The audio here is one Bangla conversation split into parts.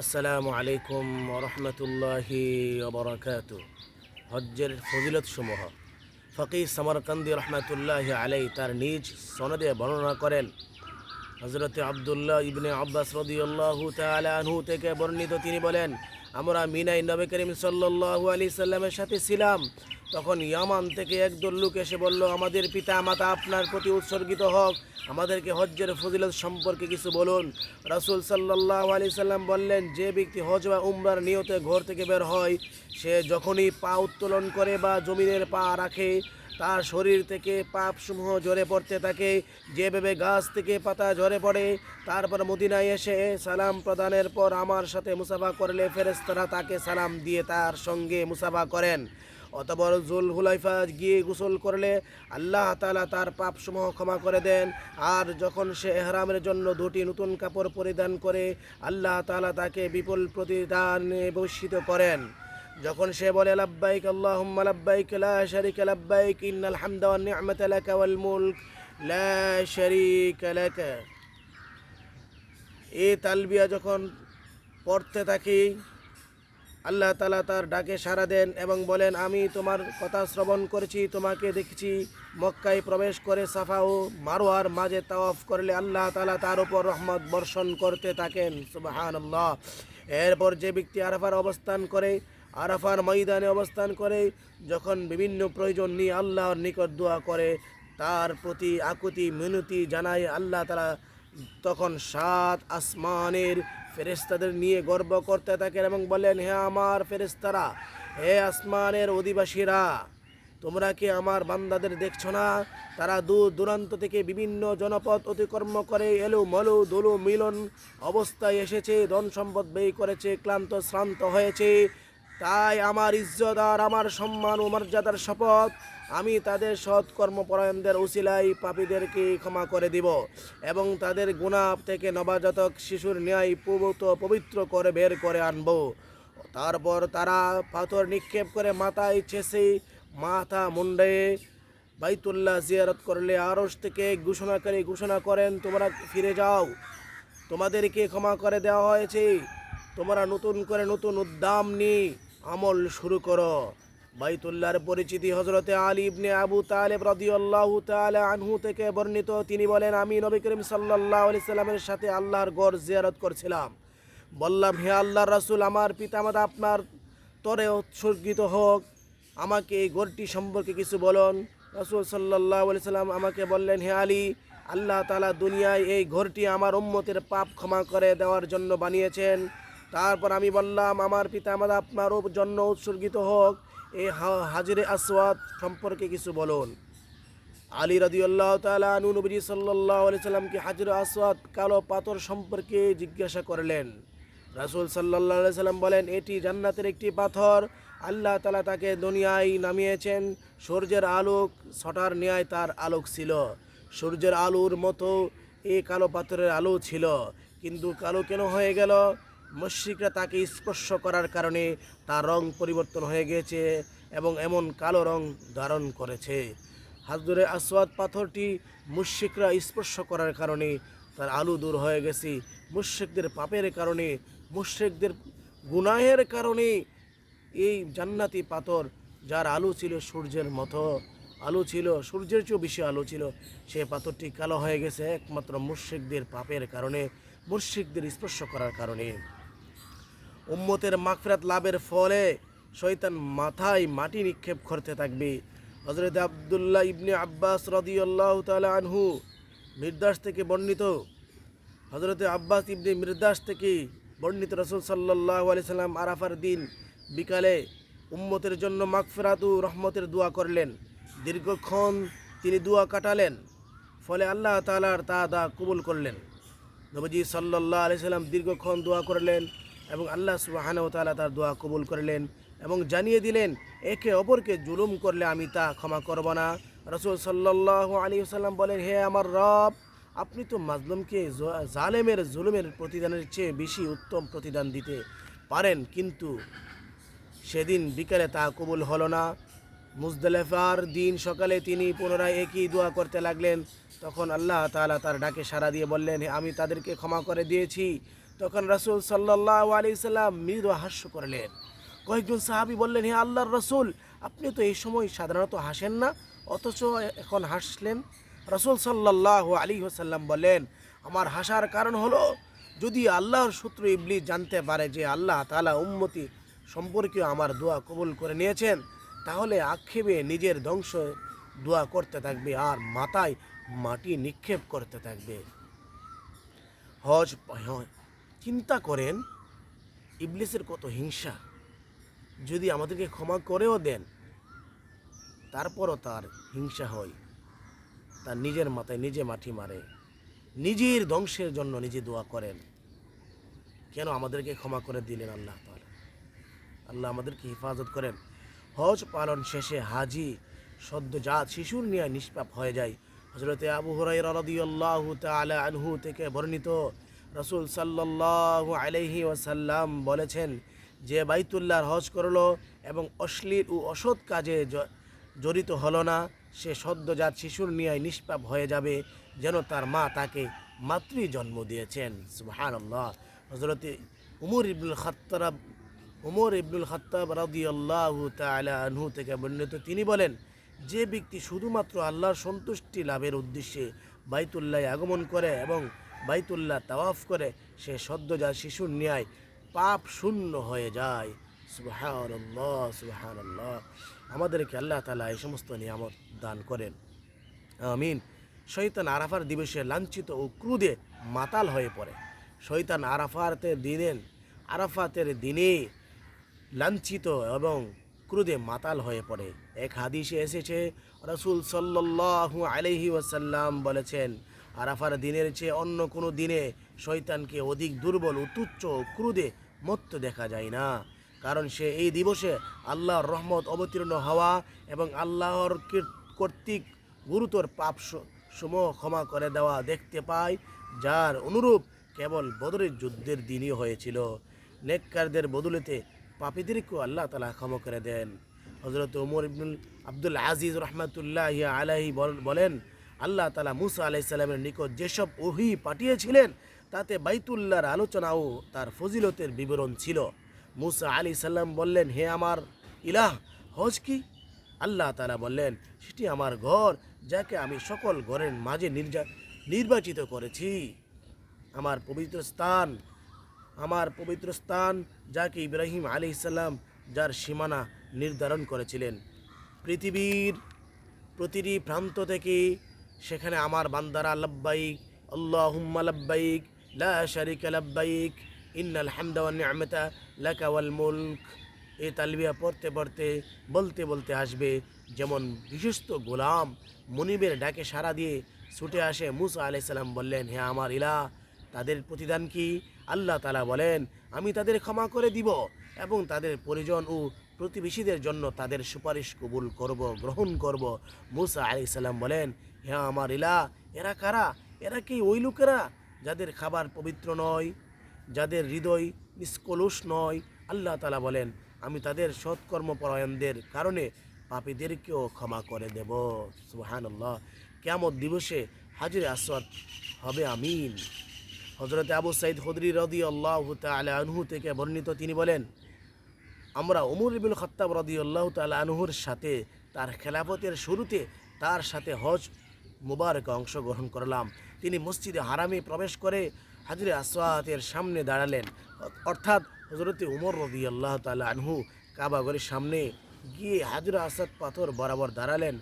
আসসালামু আলাইকুম রহমতুল্লাহি ওবরাকাত হজ্জের ফজিলত সমূহ ফকি সমরকান্দি রহমতুল্লাহ আলাই তার নিজ সনদে বর্ণনা করেন। হজরত আবদুল্লাহ ইবনে আব্বাস রদিউল্লাহু আনহু থেকে বর্ণিত তিনি বলেন, আমরা মিনাই নবী করিম সাল্লাল্লাহু আলী সাল্লামের সাথে ছিলাম। তখন ইয়ামান থেকে একদল লোক এসে বলল, আমাদের পিতা মাতা আপনার প্রতি উৎসর্গিত হোক। আমাদেরকে হজ্জের ফজিলত সম্পর্কে কিছু বলুন। রাসূল সাল্লাল্লাহু আলি সাল্লাম বললেন, যে ব্যক্তি হজ বা উমরার নিয়তে ঘর থেকে বের হয়, সে যখনই পা উত্তোলন করে বা জমিনের পা রাখে, তার শরীর থেকে পাপসমূহ ঝরে পড়তে থাকে। যেভাবে গাছ থেকে পাতা ঝরে পড়ে, তারপর মদিনায় এসে সালাম প্রদানের পর আমার সাথে মুসাফা করলে ফেরেস্তারা তাকে সালাম দিয়ে তার সঙ্গে মুসাফা করেন। অতপর জুল হুলাইফা গিয়ে গোসল করলে আল্লাহ তালা তার পাপসমূহ ক্ষমা করে দেন। আর যখন সে এহরামের জন্য দুটি নতুন কাপড় পরিধান করে, আল্লাহ তালা তাকে বিপুল প্রতিদানে ভূষিত করেন। যখন সে বলে, লাব্বাইক আল্লাহুম্মা, লাব্বাইক লা শারিকা, লাব্বাইক ইন্নাল হামদা ওয়ান মুলক, লা তালবিয়া যখন পড়তে থাকি আল্লাহ তালা তার ডাকে সাড়া দেন এবং বলেন, আমি তোমার কথা শ্রবণ করেছি, তোমাকে দেখেছি। মক্কায় প্রবেশ করে সাফা ও মারোয়ার মাঝে তাওয়াফ করলে আল্লাহ তালা তার উপর রহমত বর্ষণ করতে থাকেন। সুবাহান এরপর যে ব্যক্তি আরাফার অবস্থান করে, আরাফার ময়দানে অবস্থান করে, যখন বিভিন্ন প্রয়োজন নিয়ে আল্লাহর নিকট দোয়া করে, তার প্রতি আকুতি, মিনতি জানায় আল্লাহ তালা তখন সাত আসমানের ফেরেস্তাদের নিয়ে গর্ব করতে থাকেন এবং বলেন, হে আমার ফেরেস্তারা হে আসমানের অধিবাসীরা, তোমরা কি আমার বান্দাদের দেখছ না? তারা দূর দূরান্ত থেকে বিভিন্ন জনপদ অতিক্রম করে এলো, মলু, দলু, মিলন অবস্থায় এসেছে, ধন সম্পদ ব্যয় করেছে, ক্লান্ত, শ্রান্ত হয়েছে। তাই আমার ইজ্জত আর আমার সম্মান ও মর্যাদার শপথ আমি তাদের সৎ কর্মপরায়ণদের উসিলাই পাপীদেরকে ক্ষমা করে দিব এবং তাদের গুণা থেকে নবাজাতক শিশুর ন্যায় পবিত্র পবিত্র করে বের করে আনব। তারপর তারা পাথর নিক্ষেপ করে মাথায় ছেসে মাথা মুন্ডে বাইতুল্লাহ জিয়ারত করলে আরশ থেকে ঘোষণাকারী ঘোষণা করেন, তোমরা ফিরে যাও। তোমাদেরকে ক্ষমা করে দেওয়া হয়েছে। তোমরা নতুন করে নতুন উদ্দাম নিয়ে আমল শুরু করো। বাইতুল্লাহর পরিচিতি হজরতে আলী ইবনে আবু তালেব রাদিয়াল্লাহু তাআলা আনহু থেকে বর্ণিত। তিনি বলেন, আমি নবী করিম সাল্লাল্লাহু সাল্লামের সাথে আল্লাহর গড় জিয়ারত করছিলাম। বললাম, হে আল্লাহর রাসূল, আমার পিতামাতা আপনার তরে উৎসর্গিত হোক। আমাকে এই গড়টি সম্পর্কে কিছু বলুন। রাসূল সাল্লাল্লাহু আলাইহি সাল্লাম আমাকে বললেন, হে আলী, আল্লাহ তাআলা দুনিয়ায় এই ঘরটি আমার উম্মতের পাপ ক্ষমা করে দেওয়ার জন্য বানিয়েছেন। তারপর আমি বললাম, আমার পিতা পিতামাতা আপনার জন্য উৎসর্গিত হোক। এই হাজিরে আসওয়াদ সম্পর্কে কিছু বলুন। আলী রাদিউল্লাহ তাআলা আনু নবী সাল্লাল্লাহু আলাইহি সাল্লামকে হাজির আসওয়াদ কালো পাথর সম্পর্কে জিজ্ঞাসা করলেন। রাসূল আলাইহি সাল্লাম বলেন, এটি জান্নাতের একটি পাথর। আল্লাহ তালা তাকে দুনিয়ায় নামিয়েছেন। সূর্যের আলোক ছটার ন্যায় তার আলোক ছিল। সূর্যের আলোর মতো এই কালো পাথরের আলো ছিল। কিন্তু কালো কেন হয়ে গেল? মুশ্রিকরা তাকে স্পর্শ করার কারণে তার রং পরিবর্তন হয়ে গেছে এবং এমন কালো রং ধারণ করেছে। হাজরে আসওয়াদ পাথরটি মুশ্রিকরা স্পর্শ করার কারণে তার আলু দূর হয়ে গেছে। মুশ্রিকদের পাপের কারণে, মুশ্রিকদের গুনাহের কারণে এই জান্নাতি পাথর, যার আলু ছিল সূর্যের মতো, আলু ছিল, সূর্যের চেয়েও বেশি আলো ছিল, সে পাথরটি কালো হয়ে গেছে একমাত্র মুশ্রিকদের পাপের কারণে, মুশ্রিকদের স্পর্শ করার কারণে। উম্মতের মাগফিরাত লাভের ফলে শয়তান মাথায় মাটি নিক্ষেপ করতে থাকবে। হজরত আবদুল্লাহ ইবনে আব্বাস রদিয়াল্লাহ তাআলা আনহু মির্দাস থেকে বর্ণিত। হজরত আব্বাস ইবনে মির্দাস থেকে বর্ণিত রসুল সাল্লাহ আলি সাল্লাম আরাফার দিন বিকালে উম্মতের জন্য মাগফিরাতু রহমতের দোয়া করলেন। দীর্ঘক্ষণ তিনি দোয়া কাটালেন, ফলে আল্লাহ তাআলার তা দা কবুল করলেন। নবীজি সাল্লাহ আলি সাল্লাম দীর্ঘক্ষণ দোয়া করলেন এবং আল্লাহ সুবাহানও তাআলা তার দোয়া কবুল করলেন এবং জানিয়ে দিলেন একে অপরকে জুলুম করলে আমি তা ক্ষমা করব না। রসুল সাল্লাহ আলী সাল্লাম বলেন হে আমার রব আপনি তো মাজলুমকে জালেমের জুলুমের প্রতিদানের চেয়ে বেশি উত্তম প্রতিদান দিতে পারেন কিন্তু সেদিন বিকেলে তা কবুল হলো না। মুজদালেফার দিন সকালে তিনি পুনরায় একই দোয়া করতে লাগলেন। তখন আল্লাহ তাআলা তার ডাকে সাড়া দিয়ে বললেন "হে, আমি তাদেরকে ক্ষমা করে দিয়েছি। তখন রাসূল সাল্লাল্লাহু আলাইহি সাল্লাম মৃদু হাস্য করলেন কয়েকজন সাহাবী বললেন, হে আল্লাহর রসুল, আপনি তো এই সময় সাধারণত হাসেন না, অথচ এখন হাসলেন রসুল সাল্লাল্লাহু আলাইহি ওয়াসাল্লাম বলেন আমার হাসার কারণ হলো, যদি আল্লাহর সূত্র ইবলিস জানতে পারে যে আল্লাহ তাআলা উম্মতি সম্পর্কে আমার দোয়া কবুল করে নিয়েছেন, তাহলে আক্ষেপে নিজের ধ্বংস দোয়া করতে থাকবে আর মাথায় মাটি নিক্ষেপ করতে থাকবে হজ, হয়। চিন্তা করেন, ইবলিসের কত হিংসা। যদি আমাদেরকে ক্ষমা করেও দেন, তারপরও তার হিংসা হয়। তার নিজের মাথায় নিজে মাটি মারে। নিজের ধ্বংসের জন্য নিজে দোয়া করেন। কেন আমাদেরকে ক্ষমা করে দিলেন আল্লাহ তাআলা? আল্লাহ আমাদেরকে হেফাজত করেন। হজ পালন শেষে হাজি সদ্যজাত শিশুর নিয়ে নিষ্পাপ হয়ে যায়। হজরতে আবু হুরাইরা রাদিয়াল্লাহু তাআলা আনহু থেকে বর্ণিত রাসূল সাল্লাল্লাহু আলাইহি ওয়াসাল্লাম বলেছেন যে বাইতুল্লাহর হজ করল এবং অশ্লীল ও অসৎ কাজে জড়িত হলো না, সে সদ্যজাত শিশুর নিয়ে নিষ্পাপ হয়ে যাবে যেন তার মা তাকে মাতৃ জন্ম দিয়েছেন। সুবহানাল্লাহ। হজরতে উমর ইবনুল খাত্তাব, উমর ইবনুল খাত্তাব রাদিয়াল্লাহু তাআলা আনহু থেকে বর্ণিত, তিনি বলেন, যে ব্যক্তি শুধুমাত্র আল্লাহর সন্তুষ্টি লাভের উদ্দেশ্যে বাইতুল্লাহ আগমন করে এবং বাইতুল্লাহ তাওয়াফ করে, সে সদ্যজাত শিশুর ন্যায় পাপ শূন্য হয়ে যায়। সুবহানাল্লাহ সুবহানাল্লাহ। আমাদেরকে আল্লাহ তাআলা এই সমস্ত নিয়ামত দান করেন। আমিন। শৈতান আরাফার দিবসে লাঞ্ছিত ও ক্রুদে মাতাল হয়ে পড়ে। শৈতান আরাফাতের দিনেন, আরাফাতের দিনে লাঞ্ছিত এবং ক্রুদে মাতাল হয়ে পড়ে। এক হাদিসে এসেছে, রসুল সাল্লাল্লাহু আলাইহি ওয়াসাল্লাম বলেছেন আরাফার দিনের চেয়ে অন্য কোনো দিনে শয়তানকে অধিক দুর্বল ও তুচ্ছ ক্রুদে মত্ত দেখা যায় না। কারণ সে এই দিবসে আল্লাহর রহমত অবতীর্ণ হওয়া এবং আল্লাহর কর্তৃক গুরুতর পাপ সমূহ ক্ষমা করে দেওয়া দেখতে পায়, যার অনুরূপ কেবল বদরের যুদ্ধের দিনই হয়েছিল। নেককারদের বদলেতে পাপীদেরকেও আল্লাহ তালা ক্ষমা করে দেন। হজরত উমর ইবনুল আব্দুল আজিজ রহমাতুল্লাহ আলাহি বলেন আল্লাহ তালা মুসা আলাইসাল্লামের নিকট যেসব ওহি পাঠিয়েছিলেন, তাতে বাইতুল্লাহর আলোচনা ও তার ফজিলতের বিবরণ ছিল। মুসা আলী সাল্লাম বললেন, হে আমার ইলাহ, হজ কি? আল্লাহ তালা বললেন, সেটি আমার ঘর, যাকে আমি সকল ঘরের মাঝে নির্যা নির্বাচিত করেছি। আমার পবিত্র স্থান, আমার পবিত্র স্থান, যাকে ইব্রাহিম আলী ইসাল্লাম যার সীমানা নির্ধারণ করেছিলেন। পৃথিবীর প্রতিটি প্রান্ত থেকে সেখানে আমার বান্দারা লব্বাইক, আল্লাহুম্মা লব্বাইক, লা শারিকা লব্বাইক, ইন্নাল হামদা ওয়ান নি'মাতা লাকা ওয়াল মুলক। এই তালবিয়া পড়তে পড়তে, বলতে বলতে আসবে, যেমন বিশিষ্ট গোলাম মনিবের ডাকে সাড়া দিয়ে ছুটে আসে মুসা আলাইসাল্লাম বললেন, হে আমার ইলা তাদের প্রতিদান কি? আল্লাহ তালা বলেন, আমি তাদের ক্ষমা করে দিব এবং তাদের পরিজন ও প্রতিবেশীদের জন্য তাদের সুপারিশ কবুল করব, গ্রহণ করব। মুসা আলি সাল্লাম বলেন হ্যাঁ আমার ইলা এরা কারা? এরা কি ওই লোকেরা যাদের খাবার পবিত্র নয়, যাদের হৃদয় নিষ্কলুষ নয়? আল্লাহ তালা বলেন, আমি তাদের সৎকর্মপরায়ণদের কারণে পাপীদেরকেও ক্ষমা করে দেব। সুহানাল্লাহ কেমন দিবসে হাজির আসওয়াদ হবে, আমিন। হজরত আবু সাইদ হদরি রদি আল্লাহ আনহু থেকে বর্ণিত তিনি বলেন আমরা উমর ইবুল খত্তাব রদি আল্লাহ তালা আনহুর সাথে তার খেলাফতের শুরুতে তার সাথে হজ মুবারক অংশগ্রহণ করলাম। তিনি মসজিদে হারামে প্রবেশ করে হাজরে আসওয়াতের সামনে দাঁড়ালেন। অর্থাৎ হজরতে উমর রদি আল্লাহ তালা আনহু কাবাগরের সামনে গিয়ে হাজরা আসাদ পাথর বরাবর দাঁড়ালেন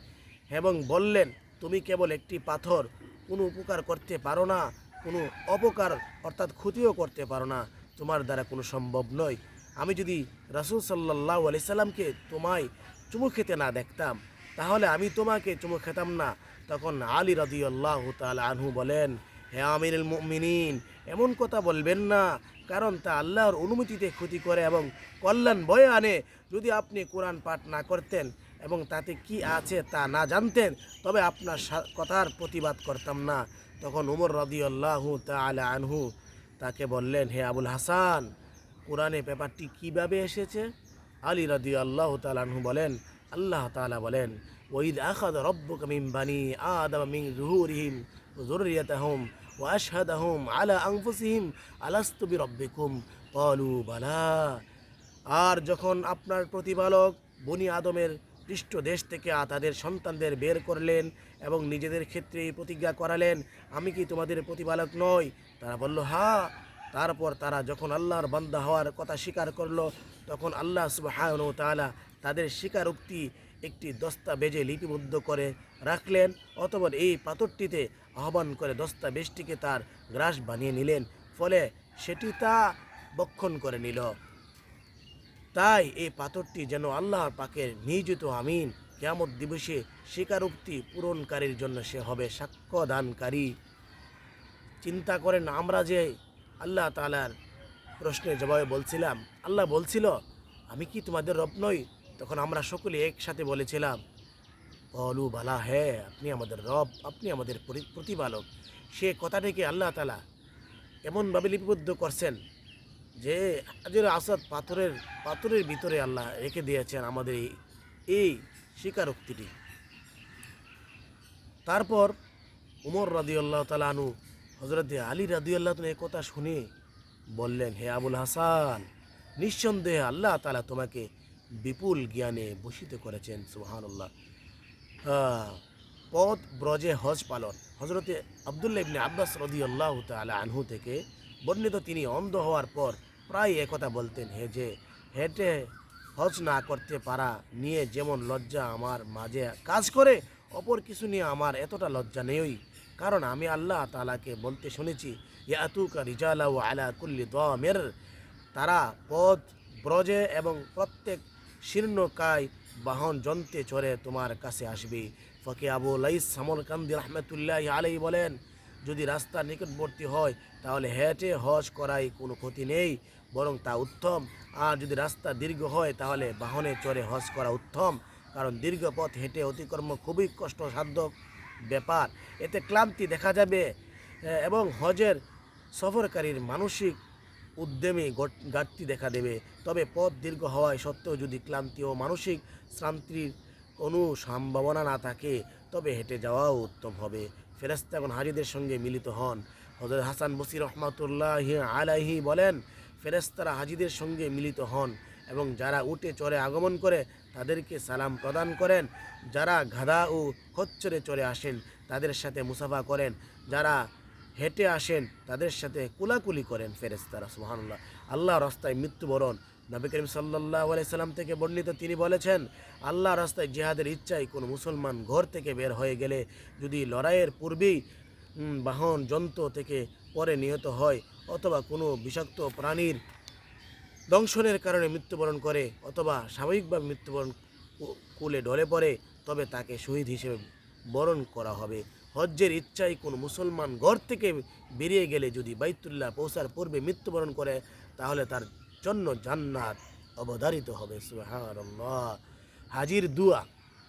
এবং বললেন, তুমি কেবল একটি পাথর, কোনো উপকার করতে পারো না, কোনো অপকার, অর্থাৎ ক্ষতিও করতে পারো না। তোমার দ্বারা কোনো সম্ভব নয়। আমি যদি রাসুল সাল্লাহ আলি সাল্লামকে তোমায় চুমু খেতে না দেখতাম, তাহলে আমি তোমাকে চুমু খেতাম না। তখন আলী রদি আল্লাহ তাল আনহু বলেন, হে আমিরুল মুমিনিন, এমন কথা বলবেন না, কারণ তা আল্লাহর অনুমতিতে ক্ষতি করে এবং কল্যাণ বয়ে আনে। যদি আপনি কোরআন পাঠ না করতেন এবং তাতে কি আছে তা না জানতেন, তবে আপনার কথার প্রতিবাদ করতাম না। তখন উমর রদি আল্লাহ তালা আনহু তাকে বললেন, হে আবুল হাসান কোরআনে ব্যাপারটি কীভাবে এসেছে? আলী রদি আল্লাহ তালাহু বলেন, আল্লাহ তালা বলেন ওইদ আখাদ রব্বুক মিম বানি আদম মিং জুহুরহিম জুরিয়াতাহুম আহম আলা আংফুসিহিম আলাস্তুবি রব্বিকুম কলু বালা। আর যখন আপনার প্রতিপালক বনি আদমের পৃষ্ঠ দেশ থেকে তাদের সন্তানদের বের করলেন এবং নিজেদের ক্ষেত্রে প্রতিজ্ঞা করালেন, আমি কি তোমাদের প্রতিপালক নই? তারা বলল হা তারপর তারা যখন আল্লাহর বান্দা হওয়ার কথা স্বীকার করল, তখন আল্লাহ সুবাহান তাআলা তাদের স্বীকারোক্তি একটি দস্তাবেজে লিপিবদ্ধ করে রাখলেন অথবা এই পাথরটিতে আহ্বান করে দস্তাবেজটিকে তার গ্রাস বানিয়ে নিলেন। ফলে সেটি তা বক্ষণ করে নিল। তাই এই পাথরটি যেন আল্লাহর পাকের নিয়োজিত আমিন কেয়ামত দিবসে স্বীকারোক্তি পূরণকারীর জন্য সে হবে সাক্ষ্য দানকারী চিন্তা করেন আমরা যে আল্লাহ তালার প্রশ্নের জবাবে বলছিলাম। আল্লাহ বলছিল, আমি কি তোমাদের রব নই? তখন আমরা সকলে একসাথে বলেছিলাম বলু বালা হ্যাঁ আপনি আমাদের রব, আপনি আমাদের পরি- প্রতিপালক। সে কথাটিকে আল্লাহ তালা এমনভাবে লিপিবদ্ধ করছেন যে হাজের আসাদ পাথরের পাথরের ভিতরে আল্লাহ রেখে দিয়েছেন আমাদের এই এই স্বীকারোক্তিটি। তারপর উমর রাদিউল্লাহ তালা আনু হজরত আলী রাদিউল্লাহ এই কথা শুনে বললেন, হে আবুল হাসান, নিঃসন্দেহে আল্লাহ তালা তোমাকে বিপুল জ্ঞানে ভূষিত করেছেন সুহানুল্লাহ পথ ব্রজে হজ পালন। হজরতে আবদুল্লাহ ইবনে আব্বাস রদিউল্লাহ তালা আনহু থেকে বর্ণিত তিনি অন্ধ হওয়ার পর প্রায় একথা বলতেন, হে যে হেঁটে হজ না করতে পারা নিয়ে যেমন লজ্জা আমার মাঝে কাজ করে, অপর কিছু নিয়ে আমার এতটা লজ্জা নেই। কারণ আমি আল্লাহ তালাকে বলতে শুনেছি, ইয়াতুকা রিজালা ও আলা কুল্লি দমের। তারা পদ ব্রজে এবং প্রত্যেক শীর্ণকায় বাহন, যন্ত্রে চড়ে তোমার কাছে আসবে। ফকে আবু লাইস সামল সামরকান্দি রহমতুল্লাহ আলাই বলেন, যদি রাস্তার নিকটবর্তী হয়, তাহলে হেঁটে হজ করাই কোনো ক্ষতি নেই, বরং তা উত্তম। আর যদি রাস্তা দীর্ঘ হয়, তাহলে বাহনে চড়ে হজ করা উত্তম। কারণ দীর্ঘ পথ হেঁটে অতিক্রম খুবই কষ্টসাধ্য ব্যাপার। এতে ক্লান্তি দেখা যাবে এবং হজের সফরকারীর মানসিক উদ্যমে ঘাটতি দেখা দেবে। তবে পথ দীর্ঘ হওয়ায় সত্ত্বেও যদি ক্লান্তি ও মানসিক শ্রান্তির কোনো সম্ভাবনা না থাকে, তবে হেঁটে যাওয়াও উত্তম হবে। ফেরেস্তাগণ হাজিদের সঙ্গে মিলিত হন। হজরত হাসান বসির রহমাতুল্লাহ আলাহি বলেন ফেরেস্তারা হাজিদের সঙ্গে মিলিত হন। এবং যারা উঠে চড়ে আগমন করে তাদেরকে সালাম প্রদান করেন। যারা গাধা ও খচ্চরে চড়ে আসেন, তাদের সাথে মুসাফা করেন। যারা হেঁটে আসেন, তাদের সাথে কুলাকুলি করেন ফেরেস্তারা সুহানুল্লাহ আল্লাহ রাস্তায় মৃত্যুবরণ। নবী করিম সাল্লাহ সাল্লাম থেকে বর্ণিত তিনি বলেছেন, আল্লাহ রাস্তায় জেহাদের ইচ্ছায় কোনো মুসলমান ঘর থেকে বের হয়ে গেলে যদি লড়াইয়ের পূর্বেই বাহন, যন্ত্র থেকে পরে নিহত হয় অথবা কোনো বিষাক্ত প্রাণীর দংশনের কারণে মৃত্যুবরণ করে অথবা স্বাভাবিকভাবে মৃত্যুবরণ কুলে ঢলে পড়ে, তবে তাকে শহীদ হিসেবে বরণ করা হবে। হজ্জের ইচ্ছায় কোনো মুসলমান ঘর থেকে বেরিয়ে গেলে যদি বাইতুল্লাহ পৌঁছার পূর্বে মৃত্যুবরণ করে, তাহলে তার জন্য জান্নাত অবধারিত হবে। হাজির দুয়া,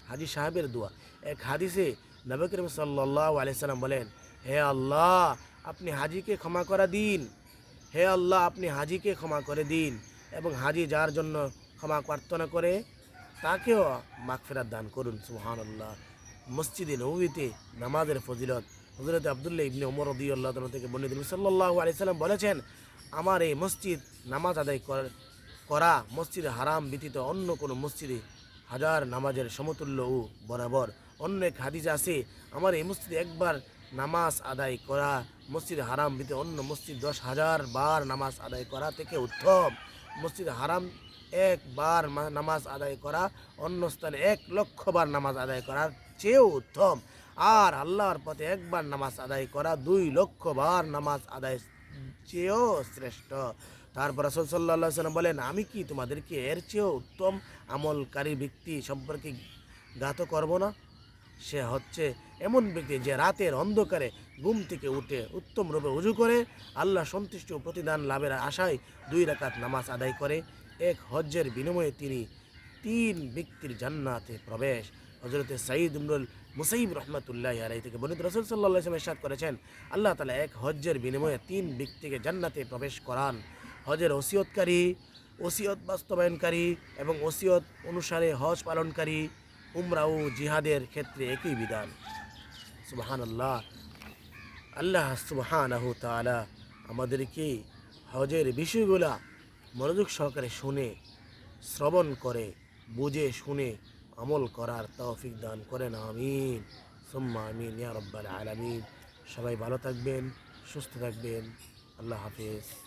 হাজি সাহেবের দোয়া। এক হাদিসে নবী সাল্লাহ আলাইসাল্লাম বলেন, হে আল্লাহ, আপনি হাজিকে ক্ষমা করা দিন। হে আল্লাহ, আপনি হাজিকে ক্ষমা করে দিন। এবং হাজি যার জন্য ক্ষমা প্রার্থনা করে তাকেও মাগফিরাত দান করুন সুহান আল্লাহ মসজিদে নবীতে নামাজের ফজিলত। হজরত আবদুল্লাহ ইবনে ওমর রদিউল্লাহ থেকে বর্ণিত সাল্লাল্লাহু আলাইহি সাল্লাম বলেছেন, আমার এই মসজিদ নামাজ আদায় করা মসজিদে হারাম ব্যতীত অন্য কোনো মসজিদে হাজার নামাজের সমতুল্য ও বরাবর। অন্য এক হাদিস আছে, আমার এই মসজিদে একবার নামাজ আদায় করা মসজিদ হারাম ব্যতীত অন্য মসজিদ দশ হাজার বার নামাজ আদায় করা থেকে উত্তম। মসজিদ হারাম একবার নামাজ আদায় করা, অন্য স্থানে এক লক্ষ বার নামাজ আদায় করার চেয়েও উত্তম। আর আল্লাহর পথে একবার নামাজ আদায় করা দুই লক্ষ বার নামাজ আদায় চেয়েও শ্রেষ্ঠ। তারপর রসুল সাল্লাহ সাল্লাম বলেন, আমি কি তোমাদেরকে এর চেয়েও উত্তম আমলকারী ব্যক্তি সম্পর্কে জ্ঞাত করব না? সে হচ্ছে এমন ব্যক্তি যে রাতের অন্ধকারে ঘুম থেকে উঠে উত্তম রূপে উজু করে, আল্লাহ সন্তুষ্ট প্রতিদান লাভের আশায় দুই রাকাত নামাজ আদায় করে। এক হজ্জের বিনিময়ে তিনি তিন ব্যক্তির জান্নাতে প্রবেশ। হজরতে সাঈদ ইমরুল মুসাইব রহমতুল্লাহ আলাই থেকে বনিত রসুল সাল্লাহ ইসলাম করেছেন, আল্লাহ তালা এক হজ্জের বিনিময়ে তিন ব্যক্তিকে জান্নাতে প্রবেশ করান। হজের ওসিয়তকারী, ওসিয়ত বাস্তবায়নকারী এবং ওসিয়ত অনুসারে হজ পালনকারী, উমরা ও জিহাদের ক্ষেত্রে একই বিধান। আল্লাহ আল্লাহ তাআলা আমাদেরকে হজের বিষয়গুলা মনোযোগ সহকারে শুনে, শ্রবণ করে, বুঝে শুনে আমল করার তৌফিক দান করেন, আমিন। সুম্মা আমিন, ইয়া রব্বাল আলামিন। সবাই ভালো থাকবেন, সুস্থ থাকবেন। আল্লাহ হাফিজ।